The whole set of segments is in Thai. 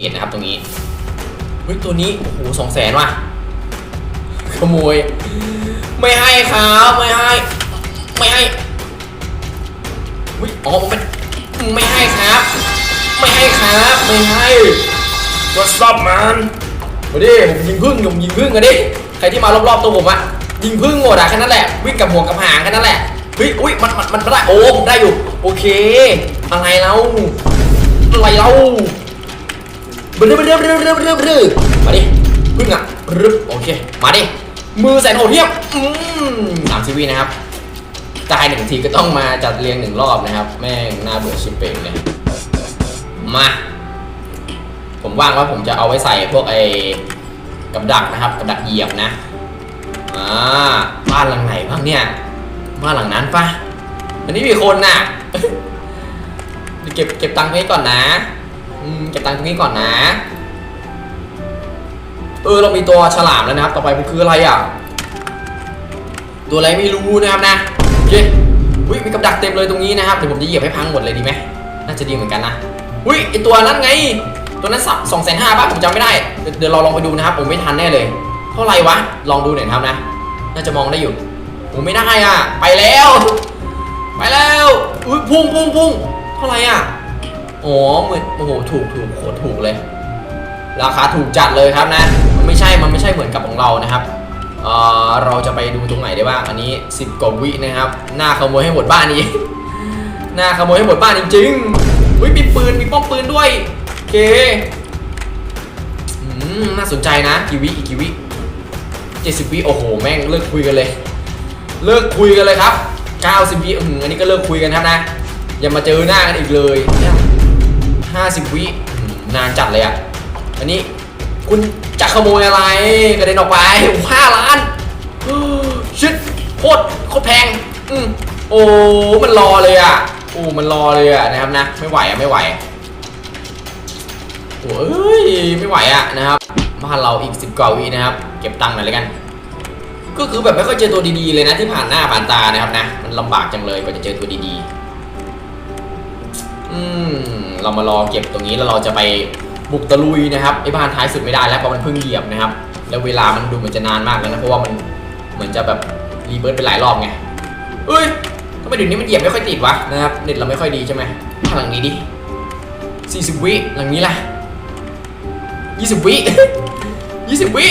เหตุนะครับตรงนี้เฮ้ยตัวนี้โอ้โหสองแสนว่ะขโมย ไม่ให้ครับไม่ให้ ไม่ให้อุ้ยอ๋อมันไม่ให้ครับ ไม่ให้ครับไม่ให้ What's up man มาดิผมยิงพึ่งผมยิงพึ่งกันดิใครที่มารอบๆตัวผมอะยิงพึ่งหมดอะแค่นั้นแหละวิ่งกับหัวกับหางแค่นั้นแหละเฮ้ยอุ้ยมันมันมันได้โอ้ผมได้อยู่ โอเค อะไรแล้วอะไรเล่า บรึบรึบรึบรึบรึบมาดิพึ่งอะรึบโอเค มาดิ มือแสนโหดเหี้ยมอืมสามสิบวินะครับ ตายหนึ่งทีก็ต้องมาจัดเรียงหนึ่งรอบนะครับ แม่งน่าเบื่อชิบเป่งเลย มา ผมว่างว่าผมจะเอาไว้ใส่พวกไอ้กับดักนะครับกับดักเหยียบนะ อ่า บ้านหลังไหนบ้างเนี่ย บ้านหลังนั้นปะอันนี้มีคนน่ะ เก็บเก็บตังค์ตรงนี้ก่อนนะ อืมเก็บตังค์ตรงนี้ก่อนนะ เออเรามีตัวฉลามแล้วนะครับ ต่อไปมันคืออะไรอะ ตัวอะไรไม่รู้นะครับนะโอเคอุ้ยมีกับดักเต็มเลยตรงนี้นะครับเดี๋ยวผมจะเหยียบให้พังหมดเลยดีไหมน่าจะดีเหมือนกันนะอุ้ยไอตัวนั้นไง ตัวนั้นสับสองแสนห้าป่ะผมจำไม่ได้ เดี๋ยวเราลองไปดูนะครับ ผมไม่ทันแน่เลย เท่าไหร่วะ ลองดูหน่อยครับนะ น่าจะมองได้อยู่ผมไม่ได้อะ ไปแล้ว ไปแล้วอุ้ยพุ่งพุ่งพุ่งเท่าไหร่อะ อ๋อเหมือนโอ้โหถูกถูกโคตรถูกเลย ราคาถูกจัดเลยครับนะ มันไม่ใช่ มันไม่ใช่เหมือนกับของเรานะครับเออเราจะไปดูตรงไหนได้บ้าง อันนี้ 10กว่าวินะครับ หน้าขโมยให้หมดบ้านนี้ หน้าขโมยให้หมดบ้านจริงๆอุ้ยมีปืน มีป้อมปืนด้วยโอเคน่าสนใจนะกี่วิอีกกี่วิเจ็ดสิบวิโอ้โห แม่งเลิกคุยกันเลย เลิกคุยกันเลยครับเก้าสิบวิอืมอันนี้ก็เลิกคุยกันครับนะ อย่ามาเจอหน้ากันอีกเลย ห้าสิบวินานจัดเลยอะ อันนี้คุณจะขโมยอะไรกระเด็นออกไปห้าล้านชิดโคตรโคตรแพง อืมโอ้มันรอเลยอะโอ้มันรอเลยอะนะครับนะ ไม่ไหวอะไม่ไหวโอ้ยไม่ไหวอะนะครับบ้านเราอีกสิบกว่าวินะครับ เก็บตังค์หน่อยเลยกัน ก็คือแบบไม่ค่อยเจอตัวดีๆเลยนะที่ผ่านหน้าผ่านตานะครับนะ มันลำบากจังเลยกว่าจะเจอตัวดีๆ อืมเรามารอเก็บตรงนี้แล้วเราจะไปบุกตะลุยนะครับไอ้บ้านท้ายสุดไม่ได้แล้วเพราะมันเพิ่งเหยียบนะครับ แล้วเวลามันดูเหมือนจะนานมากแล้วนะเพราะว่ามันเหมือนจะแบบรีเบิร์ตไปหลายรอบไงเอ้ยทำไมเดี๋ยวนี้มันเหยียบไม่ค่อยติดวะนะครับเน็ตเราไม่ค่อยดีใช่ไหมบ้านหลังนี้ดิ40 วิหลังนี้ล่ะ 20 วิ 20 วิ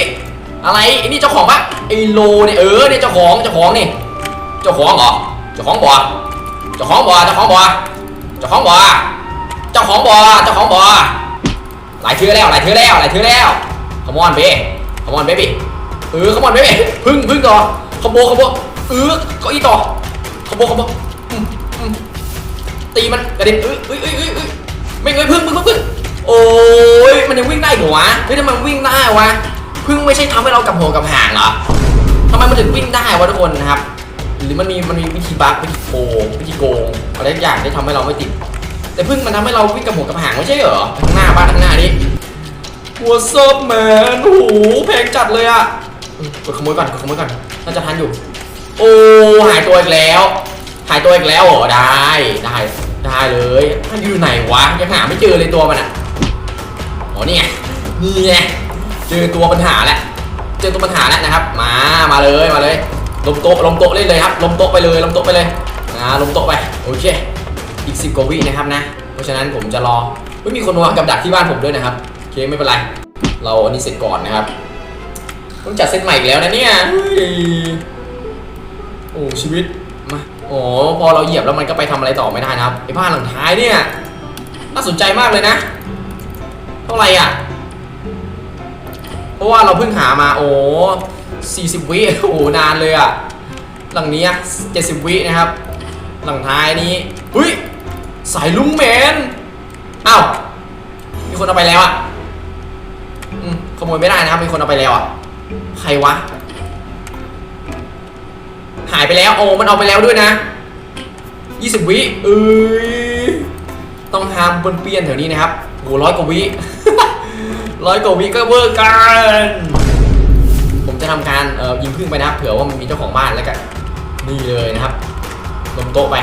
อะไรไอ้นี่เจ้าของปะไอ้โลเนี่ยเออเนี่ยเจ้าของเจ้าของนี่ เจ้าของเหรอ เจ้าของบ่เจ้าของบ่เจ้าของบ่ เจ้าของบ่เจ้าของบ่เจ้าของบ่หลายเทือแล้วหลายเทือแล้วหลายเทือแล้วขมอนเบขมอนเบบี้เออขมอนเบบี้พึ่งพึ่งต่อขโมขโมเออเก็อีต่อขโมขโมอืมอืมตีมันกระเด็นเอ้ยเอ้ยเอ้ยเอ้ยเอ้ยไม่เงยพึ่งพึ่งพึ่งพึ่งโอ้ยมันยังวิ่งได้เหรอวะเฮ้ยทำไมมันวิ่งได้วะพึ่งไม่ใช่ทำให้เรากับหัวกับหางเหรอทำไมมันถึงวิ่งได้วะทุกคนนะครับ หรือมันมีมันมีวิธีบั๊กวิธีโกงวิธีโกงอะไรทุกอย่างที่ทำให้เราไม่ติด แต่พึ่งมันทำให้เราวิ่งกับหัวกับหางไม่ใช่เหรอข้างหน้าบ้านข้างหน้านี่หัวซบแมนโอ้โหแพงจัดเลยอะกดขโมยก่อนกดขโมยก่อนน่าจะทันอยู่ โอ้หายตัวอีกแล้ว หายตัวอีกแล้วเหรอได้ได้ได้เลยมันอยู่ไหนวะยังหาไม่เจอเลยตัวมันอะอ๋อนี่ไงนี่ไงเจอตัวปัญหาแล้วเจอตัวปัญหาแล้วนะครับ มามาเลยมาเลย ลมโต๊ะลมโต๊ะเล่นเลยครับลมโต๊ะไปเลยลมโต๊ะไปเลยอ่าลมโต๊ะไปโอเคอีกสิบกว่าวินะครับนะ เพราะฉะนั้นผมจะรอเฮ้ยมีคนวางกับดักที่บ้านผมด้วยนะครับโอเคไม่เป็นไร เราอันนี้เสร็จก่อนนะครับต้องจัดเซตใหม่อีกแล้วนะเนี่ยโอ้ชีวิตมาโอ้พอเราเหยียบแล้วมันก็ไปทำอะไรต่อไม่ได้นะครับไอ้บ้านหลังท้ายเนี่ยน่าสนใจมากเลยนะ เท่าไหร่อะ เพราะว่าเราเพิ่งหามาโอ้40 วิโอ้นานเลยอะหลังนี้70 วินะครับ หลังท้ายนี้เฮ้ยสายลุงแมนอ้าวมีคนเอาไปแล้วอะอขโมยไม่ได้นะครับมีคนเอาไปแล้วอะใครวะ หายไปแล้วโอ้มันเอาไปแล้วด้วยนะ 20 วิเอ้ยต้องหามบนเปียนแถวนี้นะครับโอ้ร้อยกว่าวิ ร้อยกว่าวิก็เวอร์กันผมจะทำการเอ่อยิงพึ่งไปนะครับเผื่อว่ามันมีเจ้าของบ้านแล้วกันนี่เลยนะครับลงโต๊ะไป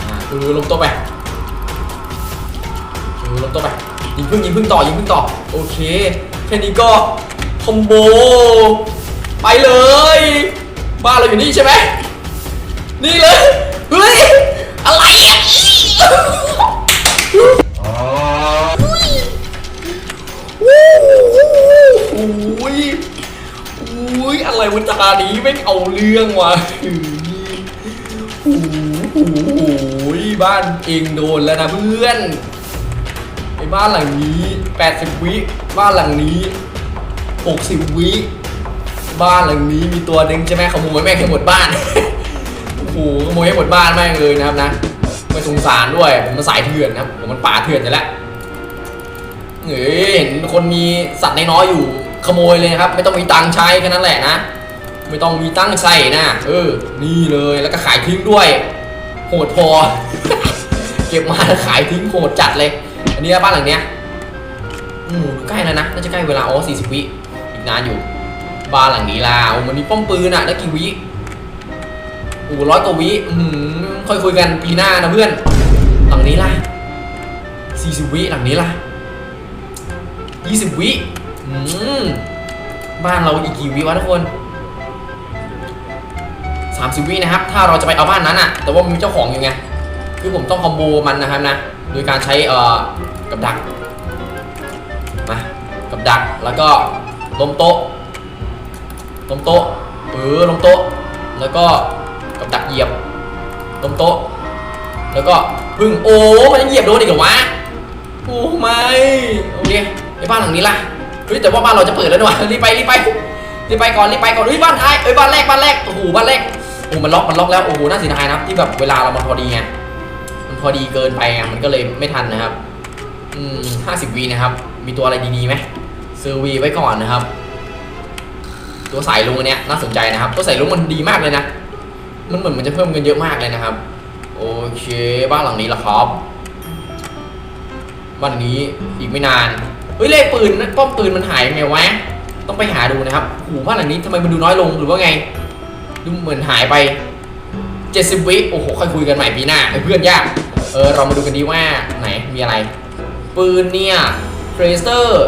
อ่าเออลงโต๊ะไปเอลงตัวไปยิงพึ่งยิงพึ่งต่อยิงพึ่งต่อโอเคแค่นี้ก็คอมโบไปเลยบ้านเราอยู่นี่ใช่ไหมนี่เลยเฮ้ยอะไรอะ อุ้ยอุ้ยอะไรวันตานี้ไม่เอาเรื่องว่ะโอ้โหบ้านเองโดนแล้วนะเพื่อนไอ้บ้านหลังนี้ 80 วิบ้านหลังนี้ 60 วิบ้านหลังนี้มีตัวหนึ่งใช่ไหมขโมยแม่งให้หมดบ้านโอ้โหขโมยให้หมดบ้านแม่งเลยนะครับนะไม่สงสารด้วยผมมันสายเถื่อนนะผมมันป่าเถื่อนจะแล้วเฮ้ยเห็นคนมีสัตว์น้อยๆอยู่ ขโมยเลยนะครับ ไม่ต้องมีตังค์ใช้แค่นั้นแหละนะ ไม่ต้องมีตังค์ใส่นะ เออ นี่เลยแล้วก็ขายทิ้งด้วย โหดพอ เก็บมาแล้วขายทิ้งโหดจัดเลย อันนี้บ้านหลังเนี้ย อืมใกล้แล้วนะ น่าจะใกล้เวลาอ๋อ40วิอีกนานอยู่ บ้านหลังนี้ล่ะโอ้มันมีป้อมปืนอะได้วกี่วิโอ้ร้อยกว่าวิอืมค่อยคุยกันปีหน้านะเพื่อน หลังนี้ล่ะ40วิหลังนี้ล่ะ20วิ อืมบ้านเราอีกกี่วิวะทุกคน30วินะครับ ถ้าเราจะไปเอาบ้านนั้นอะแต่ว่ามันมีเจ้าของอยู่ไง คือผมต้องคอมโบมันนะครับนะ โดยการใช้เอ่อกับดัก มา กับดัก แล้วก็ล้มโต๊ะล้มโต๊ะเออล้มโต๊ะ แล้วก็กับดักเหยียบล้มโต๊ะ แล้วก็พึ่งโอ้ มันเหยียบโดนอีกเหรอวะ โอ้ไม่ โอเคไอ้บ้านหลังนี้ล่ะ เฮ้ยแต่ว่าบ้านเราจะเปิดแล้วด้วยรีบไปรีบไปรีบไปก่อนรีบไปก่อนเฮ้ยบ้านท้ายเอ้ยบ้านแรกบ้านแรกโอ้โหบ้านแรกโอ้มันล็อกมันล็อกแล้วโอ้โหน่าเสียดายนะที่แบบเวลาเรามันพอดีไงมันพอดีเกินไปไงมันก็เลยไม่ทันนะครับอืมห้าสิบวีนะครับ มีตัวอะไรดีๆไหมซอร์วีไว้ก่อนนะครับ ตัวสายลุงอันเนี้ยน่าสนใจนะครับ ตัวสายลุงมันดีมากเลยนะ มันเหมือนมันจะเพิ่มเงินเยอะมากเลยนะครับ โอเค บ้านหลังนี้ละครับบ้านนี้อีกไม่นาน เฮ้ยเลขปืนนะป้อมปืนมันหายยังไงวะต้องไปหาดูนะครับโอ้โหบ้านหลังนี้ทำไมมันดูน้อยลงหรือว่าไง ดูเหมือนหายไป 70 วิโอ้โหค่อยคุยกันใหม่ปีหน้าไอ้เพื่อนยาก เออเรามาดูกันดีว่าไหนมีอะไร ปืนเนี่ยเทรเซอร์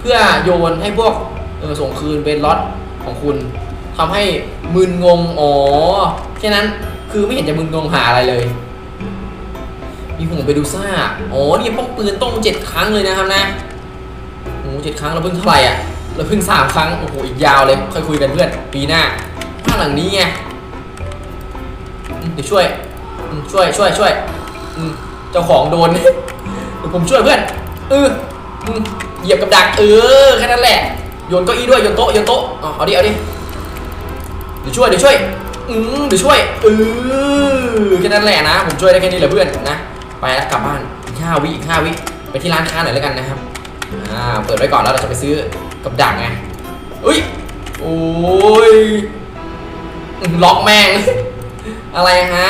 เพื่อโยนให้พวกเออส่งคืนเป็นล็อตของคุณทำให้มึนงงอ๋อแค่นั้นคือไม่เห็นจะมึนงงหาอะไรเลย มีห่วงไปดูซ่าอ๋อนี่ป้องปืนต้องเจ็ดครั้งเลยนะครับนะ หเจ็ดครั้งเราเพิ่งเท่าไหร่อะเราเพิ่งสามครั้งโอ้โหอีกยาวเลยค่อยคุยกันเพื่อนปีหน้าบ้านหลังนี้ไงเดี๋ยวช่วยช่วยช่วยช่วยเจ้าของโดนเดี๋ยวผมช่วยเพื่อนเออเหยียบกับดักเออแค่นั้นแหละโยนเก้าอี้ด้วยโยนโต๊ะโยนโต๊ะเอาดิเอาดิเดี๋ยวช่วยเดี๋ยวช่วยอืมเดี๋ยวช่วยเออแค่นั้นแหละนะ ผมช่วยได้แค่นี้แหละเพื่อนนะ ไปแล้วกลับบ้านห้าวิอีกห้าวิไปที่ร้านค้าหน่อยแล้วกันนะครับ อ่าเปิดไว้ก่อนแล้วเราจะไปซื้อกับดักไงอุ้ยโอ้ยล็อกแม่ง อะไรฮะ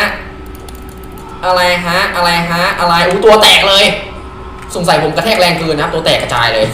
อะไรฮะ อะไรฮะ อะไรอู้ตัวแตกเลย สงสัยผมกระแทกแรงเกินนะครับตัวแตกกระจายเลย